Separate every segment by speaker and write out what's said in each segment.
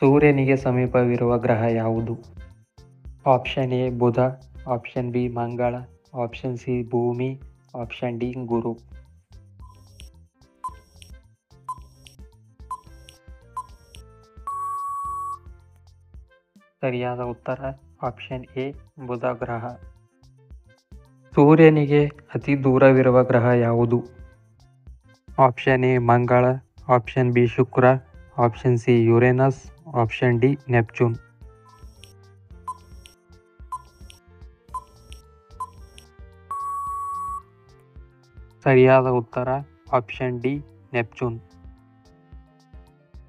Speaker 1: ಸೂರ್ಯನಿಗೆ ಸಮೀಪವಿರುವ ಗ್ರಹ ಯಾವುದು? ಆಪ್ಷನ್ ಎ, ಬುಧ. ಆಪ್ಷನ್ ಬಿ, ಮಂಗಳ. ಆಪ್ಷನ್ ಸಿ, ಭೂಮಿ. ಆಪ್ಷನ್ ಡಿ, ಗುರು. ಸರಿಯಾದ ಉತ್ತರ, ಆಪ್ಷನ್ ಎ, ಬುಧ ಗ್ರಹ. ಸೂರ್ಯನಿಗೆ ಅತಿ ದೂರವಿರುವ ಗ್ರಹ ಯಾವುದು? ಆಪ್ಷನ್ ಎ, ಮಂಗಳ. ಆಪ್ಷನ್ ಬಿ, ಶುಕ್ರ. Option C, Uranus. Option D Neptune ಸರಿಯಾದ ಉತ್ತರ ಆಪ್ಷನ್ ಡಿ ನೆಪ್ಚೂನ್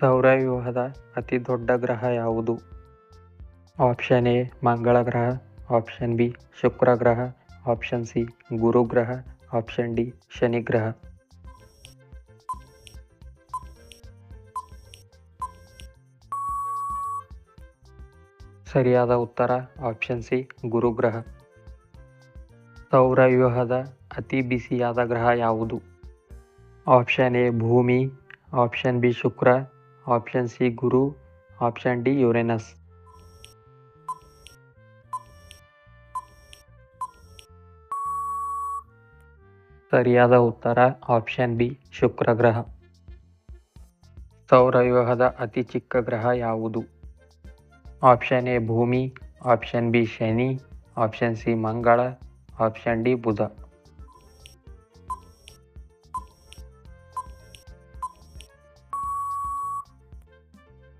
Speaker 1: ಸೌರವ್ಯೂಹದ ಅತಿ ದೊಡ್ಡ ಗ್ರಹ ಯಾವುದು ಆಪ್ಷನ್ ಎ ಮಂಗಳ ಗ್ರಹ ಆಪ್ಷನ್ ಬಿ ಶುಕ್ರ ಗ್ರಹ ಆಪ್ಷನ್ ಸಿ ಗುರು ಗ್ರಹ ಆಪ್ಷನ್ ಡಿ ಶನಿ ಗ್ರಹ ಸರಿಯಾದ ಉತ್ತರ ಆಪ್ಷನ್ ಸಿ ಗುರುಗ್ರಹ. ಸೌರವ್ಯೂಹದ ಅತಿ ಬಿಸಿಯಾದ ಗ್ರಹ ಯಾವುದು? ಆಪ್ಷನ್ ಎ ಭೂಮಿ. ಆಪ್ಷನ್ ಬಿ ಶುಕ್ರ. ಆಪ್ಷನ್ ಸಿ ಗುರು. ಆಪ್ಷನ್ ಡಿ ಯುರೇನಸ್ ಸರಿಯಾದ ಉತ್ತರ ಆಪ್ಷನ್ ಬಿ ಶುಕ್ರ ಗ್ರಹ. ಸೌರವ್ಯೂಹದ ಅತಿ ಚಿಕ್ಕ ಗ್ರಹ ಯಾವುದು? ಆಪ್ಷನ್ ಎ ಭೂಮಿ ಆಪ್ಷನ್ ಬಿ ಶನಿ ಆಪ್ಷನ್ ಸಿ ಮಂಗಳ ಆಪ್ಷನ್ ಡಿ ಬುಧ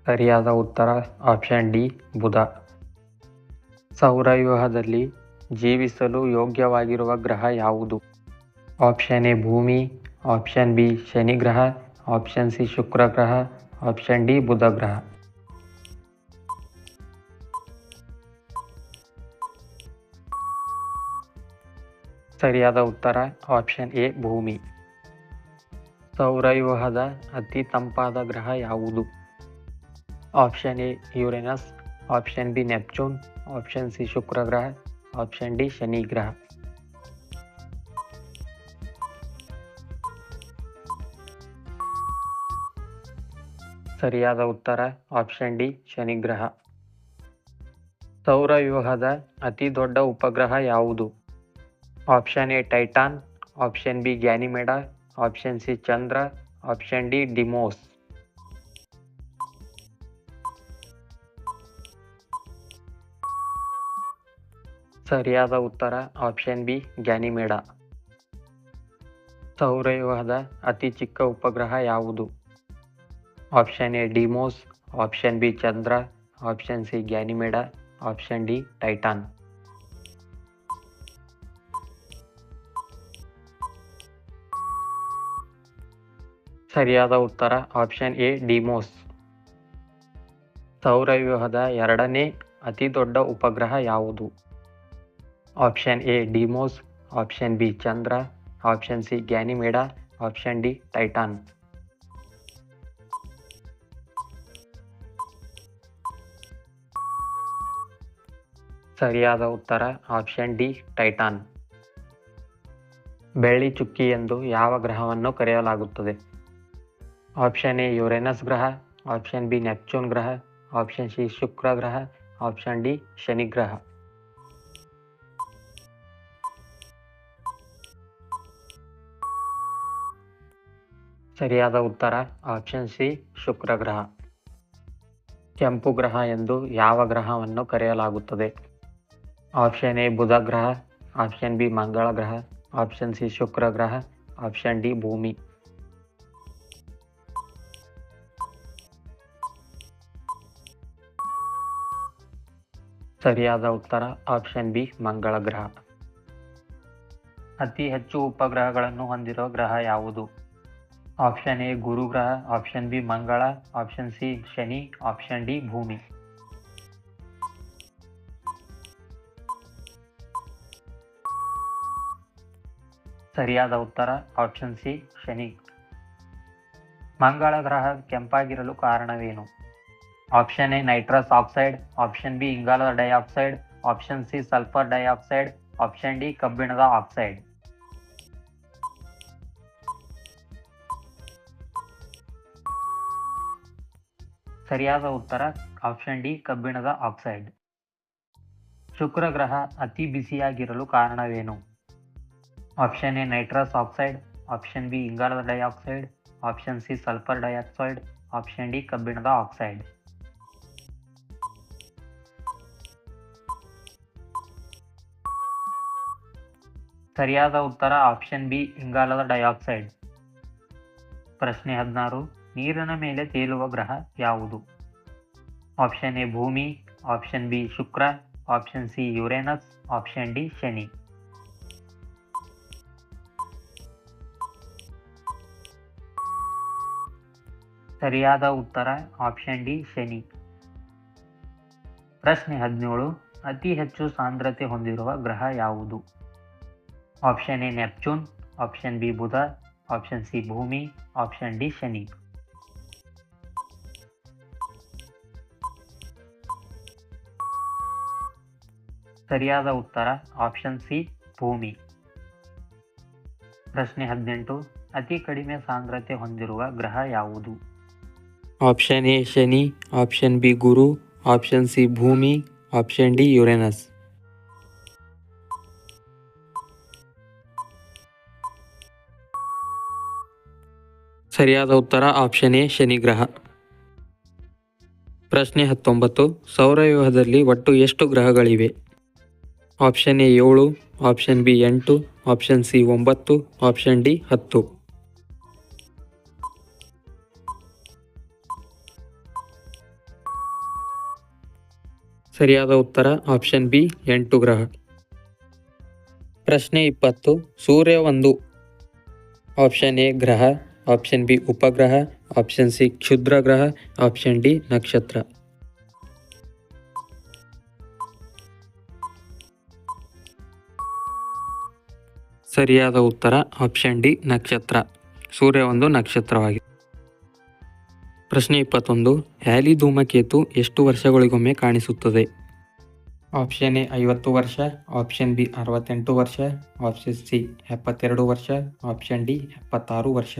Speaker 1: ಸರಿಯಾದ ಉತ್ತರ ಆಪ್ಷನ್ ಡಿ ಬುಧ ಸೌರವ್ಯೂಹದಲ್ಲಿ ಜೀವಿಸಲು ಯೋಗ್ಯವಾಗಿರುವ ಗ್ರಹ ಯಾವುದು? ಆಪ್ಷನ್ ಎ ಭೂಮಿ. ಆಪ್ಷನ್ ಬಿ ಶನಿ ಗ್ರಹ. ಆಪ್ಷನ್ ಸಿ ಶುಕ್ರ ಗ್ರಹ. ಆಪ್ಷನ್ ಡಿ ಬುಧ ಗ್ರಹ. ಸರಿಯಾದ ಉತ್ತರ ಆಪ್ಷನ್ ಎ ಭೂಮಿ. ಸೌರವ್ಯೂಹದ ಅತಿ ತಂಪಾದ ಗ್ರಹ ಯಾವುದು? Option A Uranus option B Neptune option C ಶುಕ್ರ ಗ್ರಹ ಆಪ್ಷನ್ ಡಿ ಶನಿ ಗ್ರಹ ಸರಿಯಾದ ಉತ್ತರ ಆಪ್ಷನ್ ಡಿ ಶನಿ ಗ್ರಹ ಸೌರವ್ಯೂಹದ ಅತಿ ದೊಡ್ಡ ಉಪಗ್ರಹ ಯಾವುದು? Option A Titan option B Ganymede option C Chandra option D Deimos ಸರಿಯಾದ ಉತ್ತರ ಆಪ್ಷನ್ ಬಿ ಗ್ಯಾನಿಮೇಡಾ ಸೌರವ್ಯೂಹದ ಅತಿ ಚಿಕ್ಕ ಉಪಗ್ರಹ ಯಾವುದು? Option A Deimos option B Chandra option C Ganymede option D Titan ಸರಿಯಾದ ಉತ್ತರ ಆಪ್ಷನ್ ಎ ಡಿಮೋಸ್ ಸೌರವ್ಯೂಹದ ಎರಡನೇ ಅತಿ ದೊಡ್ಡ ಉಪಗ್ರಹ ಯಾವುದು? Option A Deimos option B Chandra. Option C Ganymede option D Titan ಸರಿಯಾದ ಉತ್ತರ ಆಪ್ಷನ್ ಡಿ ಟೈಟಾನ್ ಬೆಳ್ಳಿ ಚುಕ್ಕಿ ಎಂದು ಯಾವ ಗ್ರಹವನ್ನು ಕರೆಯಲಾಗುತ್ತದೆ? ಆಪ್ಷನ್ ಎ ಯುರೇನಸ್ ಗ್ರಹ ಆಪ್ಷನ್ ಬಿ ನೆಪ್ಚೂನ್ ಗ್ರಹ ಆಪ್ಷನ್ ಸಿ ಶುಕ್ರ ಗ್ರಹ ಆಪ್ಷನ್ ಡಿ ಶನಿ ಗ್ರಹ ಸರಿಯಾದ ಉತ್ತರ ಆಪ್ಷನ್ ಸಿ ಶುಕ್ರ ಗ್ರಹ. ಕೆಂಪು ಗ್ರಹ ಎಂದು ಯಾವ ಗ್ರಹವನ್ನು ಕರೆಯಲಾಗುತ್ತದೆ? ಆಪ್ಷನ್ ಎ ಬುಧ ಗ್ರಹ. ಆಪ್ಷನ್ ಬಿ ಮಂಗಳ ಗ್ರಹ. ಆಪ್ಷನ್ ಸಿ ಶುಕ್ರ ಗ್ರಹ. ಆಪ್ಷನ್ ಡಿ ಭೂಮಿ. ಸರಿಯಾದ ಉತ್ತರ ಆಪ್ಷನ್ ಬಿ ಮಂಗಳ ಗ್ರಹ. ಅತಿ ಹೆಚ್ಚು ಉಪಗ್ರಹಗಳನ್ನು ಹೊಂದಿರುವ ಗ್ರಹ ಯಾವುದು? ಆಪ್ಷನ್ ಎ ಗುರು ಗ್ರಹ ಆಪ್ಷನ್ ಬಿ ಮಂಗಳ ಆಪ್ಷನ್ ಸಿ ಶನಿ ಆಪ್ಷನ್ ಡಿ ಭೂಮಿ. ಸರಿಯಾದ ಉತ್ತರ ಆಪ್ಷನ್ ಸಿ ಶನಿ. ಮಂಗಳ ಗ್ರಹ ಕೆಂಪಾಗಿರಲು ಕಾರಣವೇನು? Option A nitrous oxide option B ಇಂಗಾಲದ dioxide option C sulphur dioxide option D ಕಬ್ಬಿಣದ ಆಕ್ಸೈಡ್ ಸರಿಯಾದ ಉತ್ತರ ಆಪ್ಷನ್ ಡಿ ಕಬ್ಬಿಣದ ಆಕ್ಸೈಡ್ ಶುಕ್ರ ಗ್ರಹ ಅತಿ ಬಿಸಿಯಾಗಿರಲು ಕಾರಣವೇನು? Option A nitrous oxide option B ಇಂಗಾಲದ dioxide option C sulphur dioxide option D ಕಬ್ಬಿಣದ ಆಕ್ಸೈಡ್ ಸರಿಯಾದ ಉತ್ತರ ಆಪ್ಷನ್ ಬಿ, ಇಂಗಾಲದ ಡೈಆಕ್ಸೈಡ್. ಪ್ರಶ್ನೆ ಹದಿನಾರು, ನೀರಿನ ಮೇಲೆ ತೇಲುವ ಗ್ರಹ ಯಾವುದು? ಆಪ್ಷನ್ ಎ, ಭೂಮಿ, ಆಪ್ಷನ್ ಬಿ, ಶುಕ್ರ, option C, Uranus, option D, Shani. ಸರಿಯಾದ ಉತ್ತರ ಆಪ್ಷನ್ ಡಿ, ಶನಿ. ಪ್ರಶ್ನೆ ಹದಿನೇಳು, ಅತಿ ಹೆಚ್ಚು ಸಾಂದ್ರತೆ ಹೊಂದಿರುವ ಗ್ರಹ ಯಾವುದು? Option A Neptune option B Budha option C ಭೂಮಿ ಆಪ್ಷನ್ ಡಿ ಶನಿ ಸರಿಯಾದ ಉತ್ತರ ಆಪ್ಷನ್ ಸಿ ಭೂಮಿ ಪ್ರಶ್ನೆ ಹದಿನೆಂಟು ಅತಿ ಕಡಿಮೆ ಸಾಂದ್ರತೆ ಹೊಂದಿರುವ ಗ್ರಹ ಯಾವುದು
Speaker 2: ಆಪ್ಷನ್ ಎ ಶನಿ ಆಪ್ಷನ್ ಬಿ ಗುರು ಆಪ್ಷನ್ ಸಿ ಭೂಮಿ ಆಪ್ಷನ್ ಡಿ ಯುರೇನಸ್ ಸರಿಯಾದ ಉತ್ತರ ಆಪ್ಷನ್ ಎ, ಶನಿ ಗ್ರಹ. ಪ್ರಶ್ನೆ ಹತ್ತೊಂಬತ್ತು, ಸೌರವ್ಯೂಹದಲ್ಲಿ ಒಟ್ಟು ಎಷ್ಟು ಗ್ರಹಗಳಿವೆ? ಆಪ್ಷನ್ ಎ ಏಳು, ಆಪ್ಷನ್ ಬಿ ಎಂಟು, ಆಪ್ಷನ್ ಸಿ ಒಂಬತ್ತು, ಆಪ್ಷನ್ ಡಿ ಹತ್ತು. ಸರಿಯಾದ ಉತ್ತರ ಆಪ್ಷನ್ ಬಿ, ಎಂಟು ಗ್ರಹ. ಪ್ರಶ್ನೆ ಇಪ್ಪತ್ತು ಸೂರ್ಯ ಒಂದು ಆಪ್ಷನ್ ಎ, ಗ್ರಹ. ಆಪ್ಷನ್ ಬಿ ಉಪಗ್ರಹ ಆಪ್ಷನ್ ಸಿ ಕ್ಷುದ್ರ ಗ್ರಹ ಆಪ್ಷನ್ ಡಿ ನಕ್ಷತ್ರ ಸರಿಯಾದ ಉತ್ತರ ಆಪ್ಷನ್ ಡಿ ನಕ್ಷತ್ರ ಸೂರ್ಯ ಒಂದು ನಕ್ಷತ್ರವಾಗಿದೆ. ಪ್ರಶ್ನೆ ಇಪ್ಪತ್ತೊಂದು, ಹ್ಯಾಲಿ ಧೂಮಕೇತು ಎಷ್ಟು ವರ್ಷಗಳಿಗೊಮ್ಮೆ ಕಾಣಿಸುತ್ತದೆ? ಆಪ್ಷನ್ ಎ ಐವತ್ತು ವರ್ಷ. ಆಪ್ಷನ್ ಬಿ ಅರವತ್ತೆಂಟು ವರ್ಷ. ಆಪ್ಷನ್ ಸಿ ಎಪ್ಪತ್ತೆರಡು ವರ್ಷ. ಆಪ್ಷನ್ ಡಿ ಎಪ್ಪತ್ತಾರು ವರ್ಷ.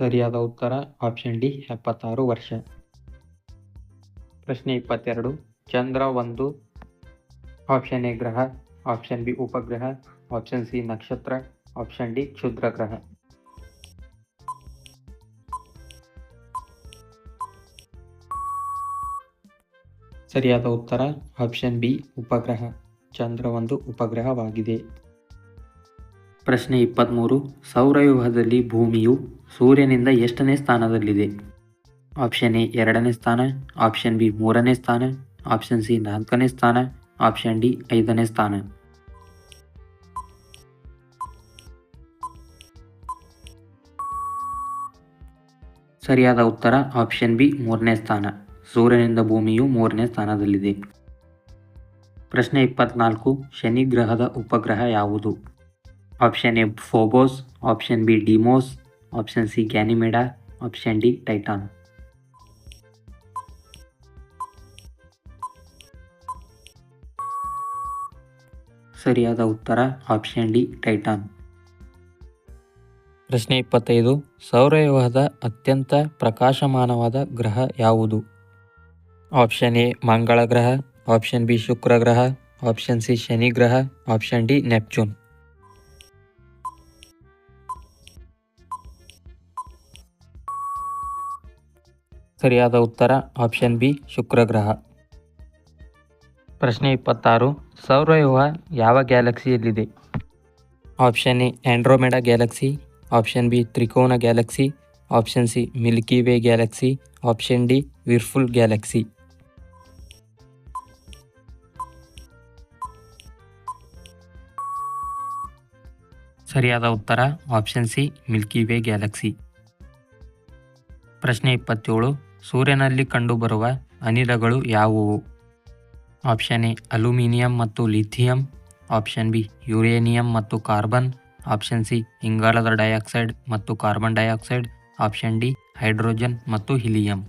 Speaker 2: ಸರಿಯಾದ ಉತ್ತರ ಆಪ್ಷನ್ ಡಿ ಎಪ್ಪತ್ತಾರು ವರ್ಷ. ಪ್ರಶ್ನೆ ಇಪ್ಪತ್ತೆರಡು, ಚಂದ್ರ ಒಂದು ಆಪ್ಷನ್ ಎ ಗ್ರಹ ಆಪ್ಷನ್ ಬಿ ಉಪಗ್ರಹ ಆಪ್ಷನ್ ಸಿ ನಕ್ಷತ್ರ ಆಪ್ಷನ್ ಡಿ ಕ್ಷುದ್ರ ಗ್ರಹ. ಸರಿಯಾದ ಉತ್ತರ ಆಪ್ಷನ್ ಬಿ ಉಪಗ್ರಹ, ಚಂದ್ರ ಒಂದು ಉಪಗ್ರಹವಾಗಿದೆ. ಪ್ರಶ್ನೆ ಇಪ್ಪತ್ತ್ಮೂರು ಸೌರವ್ಯೂಹದಲ್ಲಿ ಭೂಮಿಯು ಸೂರ್ಯನಿಂದ ಎಷ್ಟನೇ ಸ್ಥಾನದಲ್ಲಿದೆ? ಆಪ್ಷನ್ ಎ ಎರಡನೇ ಸ್ಥಾನ, ಆಪ್ಷನ್ ಬಿ ಮೂರನೇ ಸ್ಥಾನ, ಆಪ್ಷನ್ ಸಿ ನಾಲ್ಕನೇ ಸ್ಥಾನ, ಆಪ್ಷನ್ ಡಿ ಐದನೇ ಸ್ಥಾನ. ಸರಿಯಾದ ಉತ್ತರ, ಆಪ್ಷನ್ ಬಿ ಮೂರನೇ ಸ್ಥಾನ. ಸೂರ್ಯನಿಂದ ಭೂಮಿಯು ಮೂರನೇ ಸ್ಥಾನದಲ್ಲಿದೆ. ಪ್ರಶ್ನೆ ಇಪ್ಪತ್ನಾಲ್ಕು, ಶನಿ ಗ್ರಹದ ಉಪಗ್ರಹ ಯಾವುದು? Option A Phobos, option B Deimos option C Ganymede option D Titan ಸರಿಯಾದ ಉತ್ತರ ಆಪ್ಷನ್ ಡಿ ಟೈಟಾನ್ ಪ್ರಶ್ನೆ ಇಪ್ಪತ್ತೈದು. ಸೌರವ್ಯೂಹದ ಅತ್ಯಂತ ಪ್ರಕಾಶಮಾನವಾದ ಗ್ರಹ ಯಾವುದು? ಆಪ್ಷನ್ ಎ ಮಂಗಳ ಗ್ರಹ. ಆಪ್ಷನ್ ಬಿ ಶುಕ್ರ ಗ್ರಹ. ಆಪ್ಷನ್ ಸಿ ಶನಿ ಗ್ರಹ. ಆಪ್ಷನ್ ಡಿ ನೆಪ್ಚೂನ್ ಸರಿಯಾದ ಉತ್ತರ ಆಪ್ಷನ್ ಬಿ, ಶುಕ್ರಗ್ರಹ. ಪ್ರಶ್ನೆ ಇಪ್ಪತ್ತಾರು ಸೌರವ್ಯೂಹ ಯಾವ ಗ್ಯಾಲಕ್ಸಿಯಲ್ಲಿದೆ? Option A Andromeda galaxy. Option B, ತ್ರಿಕೋನ galaxy. Option C, Milky Way galaxy. Option D, whirlpool galaxy. ಸರಿಯಾದ ಉತ್ತರ option C, Milky Way galaxy. ಪ್ರಶ್ನೆ ಇಪ್ಪತ್ತೇಳು ಸೂರ್ಯನಲ್ಲಿ ಕಂಡುಬರುವ ಅನಿಲಗಳು ಯಾವುವು? ಆಪ್ಷನ್ ಎ, ಅಲ್ಯೂಮಿನಿಯಂ ಮತ್ತು ಲಿಥಿಯಂ. ಆಪ್ಷನ್ ಬಿ, ಯುರೇನಿಯಂ ಮತ್ತು ಕಾರ್ಬನ್. ಆಪ್ಷನ್ ಸಿ, ಇಂಗಾಲದ ಡೈಆಕ್ಸೈಡ್ ಮತ್ತು carbon dioxide. Option D, hydrogen ಮತ್ತು ಹಿಲಿಯಂ.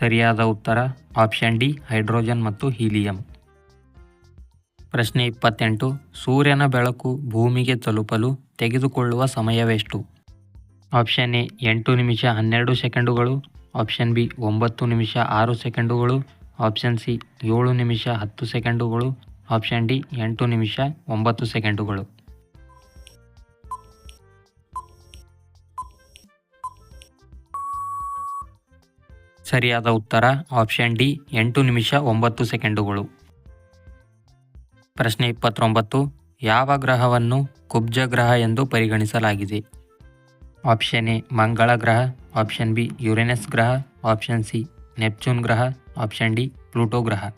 Speaker 2: ಸರಿಯಾದ ಉತ್ತರ, ಆಪ್ಷನ್ ಡಿ, ಹೈಡ್ರೋಜನ್ ಮತ್ತು ಹೀಲಿಯಂ. ಪ್ರಶ್ನೆ ಇಪ್ಪತ್ತೆಂಟು, ಸೂರ್ಯನ ಬೆಳಕು ಭೂಮಿಗೆ ತಲುಪಲು ತೆಗೆದುಕೊಳ್ಳುವ ಸಮಯವೆಷ್ಟು? ಆಪ್ಷನ್ ಎ, ಎಂಟು ನಿಮಿಷ ಹನ್ನೆರಡು ಸೆಕೆಂಡುಗಳು. ಆಪ್ಷನ್ ಬಿ, ಒಂಬತ್ತು ನಿಮಿಷ ಆರು ಸೆಕೆಂಡುಗಳು. ಆಪ್ಷನ್ ಸಿ, ಏಳು ನಿಮಿಷ ಹತ್ತು ಸೆಕೆಂಡುಗಳು. ಆಪ್ಷನ್ ಡಿ, ಎಂಟು ನಿಮಿಷ ಒಂಬತ್ತು ಸೆಕೆಂಡುಗಳು. ಸರಿಯಾದ ಉತ್ತರ, ಆಪ್ಷನ್ ಡಿ, ಎಂಟು ನಿಮಿಷ ಒಂಬತ್ತು ಸೆಕೆಂಡುಗಳು. ಪ್ರಶ್ನೆ ಇಪ್ಪತ್ತೊಂಬತ್ತು, ಯಾವ ಗ್ರಹವನ್ನು ಕುಬ್ಜ ಗ್ರಹ ಎಂದು ಪರಿಗಣಿಸಲಾಗಿದೆ? ಆಪ್ಷನ್ ಎ, ಮಂಗಳ ಗ್ರಹ, ಆಪ್ಷನ್ ಬಿ, ಯುರೇನಸ್ ಗ್ರಹ, ಆಪ್ಷನ್ ಸಿ, ನೆಪ್ಚೂನ್ ಗ್ರಹ, ಆಪ್ಷನ್ ಡಿ, ಪ್ಲೂಟೋ ಗ್ರಹ.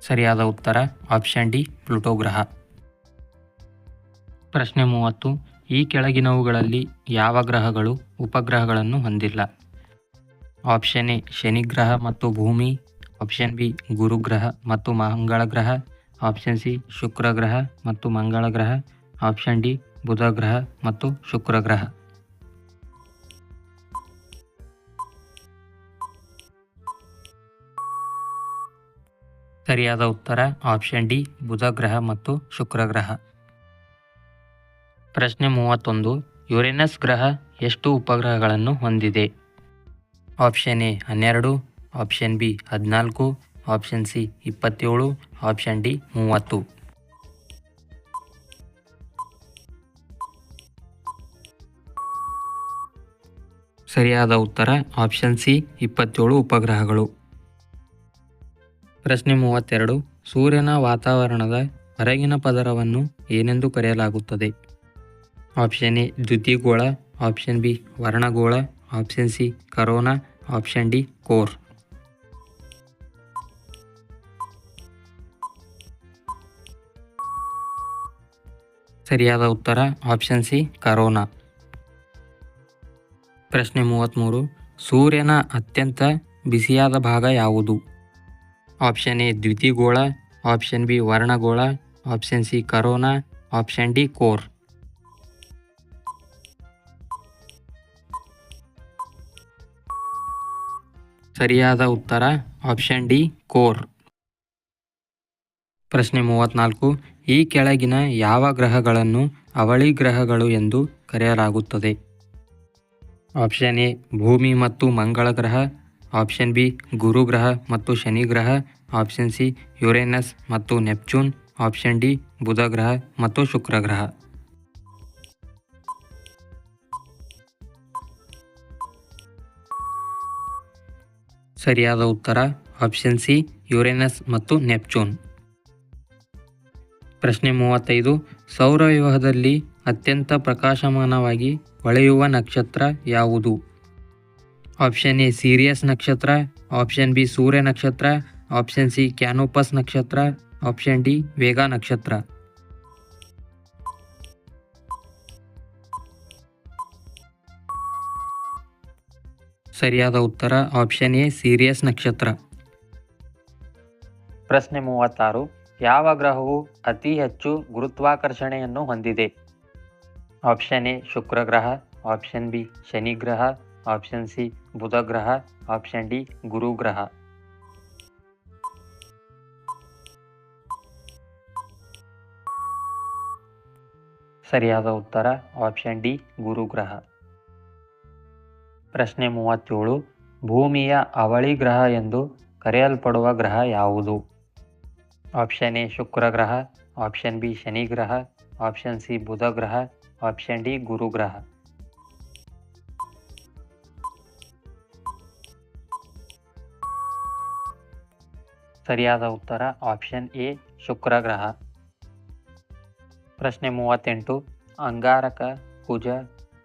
Speaker 2: ಸರಿಯಾದ ಉತ್ತರ, ಆಪ್ಷನ್ ಡಿ, ಪ್ಲೂಟೋ ಗ್ರಹ. ಪ್ರಶ್ನೆ ಮೂವತ್ತು, ಈ ಕೆಳಗಿನವುಗಳಲ್ಲಿ ಯಾವ ಗ್ರಹಗಳು ಉಪಗ್ರಹಗಳನ್ನು ಹೊಂದಿಲ್ಲ? ಆಪ್ಷನ್ ಎ ಶನಿ ಗ್ರಹ ಮತ್ತು ಭೂಮಿ. ಆಪ್ಷನ್ ಬಿ ಗುರುಗ್ರಹ ಮತ್ತು ಮಂಗಳ ಗ್ರಹ. ಆಪ್ಷನ್ ಸಿ ಶುಕ್ರ ಗ್ರಹ ಮತ್ತು ಮಂಗಳ ಗ್ರಹ. ಆಪ್ಷನ್ ಡಿ ಬುಧ ಗ್ರಹ ಮತ್ತು ಶುಕ್ರ ಗ್ರಹ. ಸರಿಯಾದ ಉತ್ತರ ಆಪ್ಷನ್ ಡಿ ಬುಧ ಗ್ರಹ ಮತ್ತು ಶುಕ್ರ ಗ್ರಹ. ಪ್ರಶ್ನೆ ಮೂವತ್ತೊಂದು ಯುರೇನಸ್ ಗ್ರಹ ಎಷ್ಟು ಉಪಗ್ರಹಗಳನ್ನು ಹೊಂದಿದೆ? ಆಪ್ಷನ್ ಎ ಹನ್ನೆರಡು, ಆಪ್ಷನ್ ಬಿ ಹದಿನಾಲ್ಕು, ಆಪ್ಷನ್ ಸಿ ಇಪ್ಪತ್ತೇಳು, ಆಪ್ಷನ್ ಡಿ ಮೂವತ್ತು. ಸರಿಯಾದ ಉತ್ತರ ಆಪ್ಷನ್ ಸಿ ಇಪ್ಪತ್ತೇಳು ಉಪಗ್ರಹಗಳು. ಪ್ರಶ್ನೆ ಮೂವತ್ತೆರಡು, ಸೂರ್ಯನ ವಾತಾವರಣದ ಹೊರಗಿನ ಪದರವನ್ನು ಏನೆಂದು ಕರೆಯಲಾಗುತ್ತದೆ? ಆಪ್ಷನ್ ಎ ದ್ಯುತಿಗೋಳ, option B ವರ್ಣಗೋಳ option C corona option D core ಸರಿಯಾದ ಉತ್ತರ ಆಪ್ಷನ್ ಸಿ ಕರೋನಾ ಪ್ರಶ್ನೆ ಮೂವತ್ತ್ಮೂರು ಸೂರ್ಯನ ಅತ್ಯಂತ ಬಿಸಿಯಾದ ಭಾಗ ಯಾವುದು? ಆಪ್ಷನ್ ಎ ದ್ವಿತಿಗೋಳ. Option B ವರ್ಣಗೋಳ. Option C corona option D core ಸರಿಯಾದ ಉತ್ತರ ಆಪ್ಷನ್ ಡಿ ಕೋರ್ ಪ್ರಶ್ನೆ ಮೂವತ್ನಾಲ್ಕು, ಈ ಕೆಳಗಿನ ಯಾವ ಗ್ರಹಗಳನ್ನು ಅವಳಿ ಗ್ರಹಗಳು ಎಂದು ಕರೆಯಲಾಗುತ್ತದೆ? ಆಪ್ಷನ್ ಎ ಭೂಮಿ ಮತ್ತು ಮಂಗಳ ಗ್ರಹ. ಆಪ್ಷನ್ ಬಿ ಗುರು ಗ್ರಹ ಮತ್ತು ಶನಿ ಗ್ರಹ. ಆಪ್ಷನ್ ಸಿ ಯುರೇನಸ್ ಮತ್ತು ನೆಪ್ಚೂನ್ ಆಪ್ಷನ್ ಡಿ ಬುಧ ಗ್ರಹ ಮತ್ತು ಶುಕ್ರ ಗ್ರಹ. ಸರಿಯಾದ ಉತ್ತರ ಆಪ್ಷನ್ ಸಿ ಯುರೇನಸ್ ಮತ್ತು ನೆಪ್ಚೂನ್ ಪ್ರಶ್ನೆ ಮೂವತ್ತೈದು, ಸೌರವ್ಯೂಹದಲ್ಲಿ ಅತ್ಯಂತ ಪ್ರಕಾಶಮಾನವಾಗಿ ಹೊಳೆಯುವ ನಕ್ಷತ್ರ ಯಾವುದು? ಆಪ್ಷನ್ ಎ ಸೀರಿಯಸ್ ನಕ್ಷತ್ರ ಆಪ್ಷನ್ ಬಿ ಸೂರ್ಯ ನಕ್ಷತ್ರ ಆಪ್ಷನ್ ಸಿ ಕ್ಯಾನೋಪಸ್ ನಕ್ಷತ್ರ ಆಪ್ಷನ್ ಡಿ ವೇಗ ನಕ್ಷತ್ರ. ಸರಿಯಾದ ಉತ್ತರ ಆಪ್ಷನ್ ಎ ಸೀರಿಯಸ್ ನಕ್ಷತ್ರ.
Speaker 1: ಪ್ರಶ್ನೆ ಮೂವತ್ತಾರು, ಯಾವ ಗ್ರಹವು ಅತಿ ಹೆಚ್ಚು ಗುರುತ್ವಾಕರ್ಷಣೆಯನ್ನು ಹೊಂದಿದೆ? ಆಪ್ಷನ್ ಎ ಶುಕ್ರ ಗ್ರಹ ಆಪ್ಷನ್ ಬಿ ಶನಿ ಗ್ರಹ ಆಪ್ಷನ್ ಸಿ ಬುಧ ಗ್ರಹ ಆಪ್ಷನ್ ಡಿ ಗುರು ಗ್ರಹ. ಸರಿಯಾದ ಉತ್ತರ ಆಪ್ಷನ್ ಡಿ ಗುರು ಗ್ರಹ. ಪ್ರಶ್ನೆ ಮೂವತ್ತೇಳು, ಭೂಮಿಯ ಅವಳಿ ಗ್ರಹ ಎಂದು ಕರೆಯಲ್ಪಡುವ ಗ್ರಹ ಯಾವುದು? ಆಪ್ಷನ್ ಎ, ಶುಕ್ರ ಗ್ರಹ, ಆಪ್ಷನ್ ಬಿ, ಶನಿ ಗ್ರಹ, ಆಪ್ಷನ್ ಸಿ, ಬುಧ ಗ್ರಹ, ಆಪ್ಷನ್ ಡಿ, ಗುರು ಗ್ರಹ. ಸರಿಯಾದ ಉತ್ತರ ಆಪ್ಷನ್ ಎ, ಶುಕ್ರ ಗ್ರಹ. ಪ್ರಶ್ನೆ ಮೂವತ್ತೆಂಟು, ಅಂಗಾರಕ, ಕುಜ,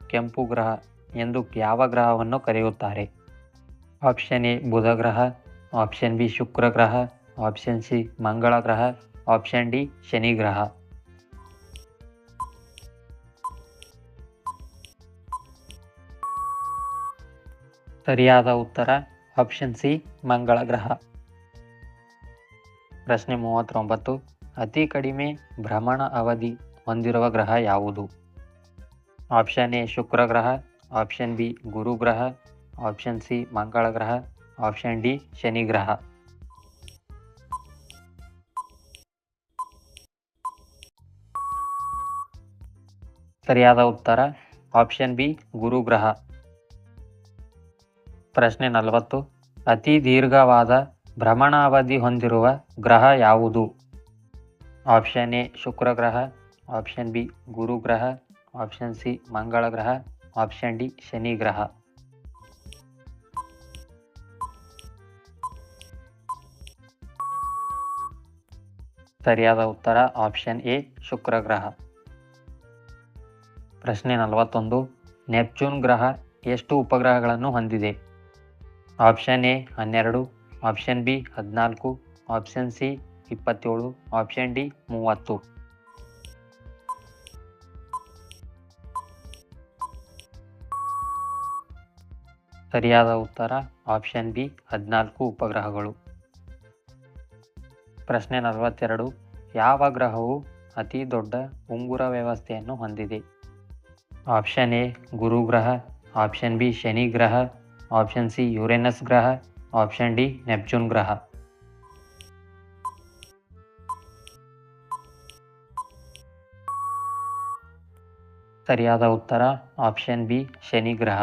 Speaker 1: ಕೆಂಪು ಗ್ರಹ. ಎಂದು ಯಾವ ಗ್ರಹವನ್ನು ಕರೆಯುತ್ತಾರೆ? ಆಪ್ಷನ್ ಎ ಬುಧ ಗ್ರಹ, ಆಪ್ಷನ್ ಬಿ ಶುಕ್ರ ಗ್ರಹ, ಆಪ್ಷನ್ ಸಿ ಮಂಗಳ ಗ್ರಹ, ಆಪ್ಷನ್ ಡಿ ಶನಿ ಗ್ರಹ. ಸರಿಯಾದ ಉತ್ತರ ಆಪ್ಷನ್ ಸಿ ಮಂಗಳ ಗ್ರಹ. ಪ್ರಶ್ನೆ ಮೂವತ್ತೊಂಬತ್ತು. ಅತಿ ಕಡಿಮೆ ಭ್ರಮಣ ಅವಧಿ ಹೊಂದಿರುವ ಗ್ರಹ ಯಾವುದು? ಆಪ್ಷನ್ ಎ ಶುಕ್ರ ಗ್ರಹ ಆಪ್ಷನ್ ಬಿ ಗುರು ಗ್ರಹ, ಆಪ್ಷನ್ ಸಿ ಮಂಗಳ ಗ್ರಹ, ಆಪ್ಷನ್ ಡಿ ಶನಿ ಗ್ರಹ. ಸರಿಯಾದ ಉತ್ತರ, ಆಪ್ಷನ್ ಬಿ ಗುರು ಗ್ರಹ. ಪ್ರಶ್ನೆ ನಲವತ್ತು, ಅತಿ ದೀರ್ಘವಾದ ಭ್ರಮಣಾವಧಿ ಹೊಂದಿರುವ ಗ್ರಹ ಯಾವುದು? ಆಪ್ಷನ್ ಎ ಶುಕ್ರ ಗ್ರಹ, ಆಪ್ಷನ್ ಬಿ ಗುರು ಗ್ರಹ, ಆಪ್ಷನ್ ಸಿ ಮಂಗಳ ಗ್ರಹ ಆಪ್ಷನ್ ಡಿ, ಶನಿ ಗ್ರಹ. ಸರಿಯಾದ ಉತ್ತರ, ಆಪ್ಷನ್ ಎ, ಶುಕ್ರ ಗ್ರಹ. ಪ್ರಶ್ನೆ ನಲವತ್ತೊಂದು, ನೆಪ್ಚೂನ್ ಗ್ರಹ ಎಷ್ಟು ಉಪಗ್ರಹಗಳನ್ನು ಹೊಂದಿದೆ? ಆಪ್ಷನ್ ಎ, ಹನ್ನೆರಡು, ಆಪ್ಷನ್ ಬಿ, ಹದಿನಾಲ್ಕು, ಆಪ್ಷನ್ ಸಿ, ಇಪ್ಪತ್ತೇಳು, ಆಪ್ಷನ್ ಡಿ, ಮೂವತ್ತು. ಸರಿಯಾದ ಉತ್ತರ ಆಪ್ಷನ್ ಬಿ ಹದಿನಾಲ್ಕು ಉಪಗ್ರಹಗಳು. ಪ್ರಶ್ನೆ ನಲವತ್ತೆರಡು, ಯಾವ ಗ್ರಹವು ಅತಿ ದೊಡ್ಡ ಉಂಗುರ ವ್ಯವಸ್ಥೆಯನ್ನು ಹೊಂದಿದೆ? ಆಪ್ಷನ್ ಎ ಗುರು ಗ್ರಹ ಆಪ್ಷನ್ ಬಿ ಶನಿ ಗ್ರಹ ಆಪ್ಷನ್ ಸಿ ಯುರೇನಸ್ ಗ್ರಹ ಆಪ್ಷನ್ ಡಿ ನೆಪ್ಚೂನ್ ಗ್ರಹ. ಸರಿಯಾದ ಉತ್ತರ ಆಪ್ಷನ್ ಬಿ ಶನಿ ಗ್ರಹ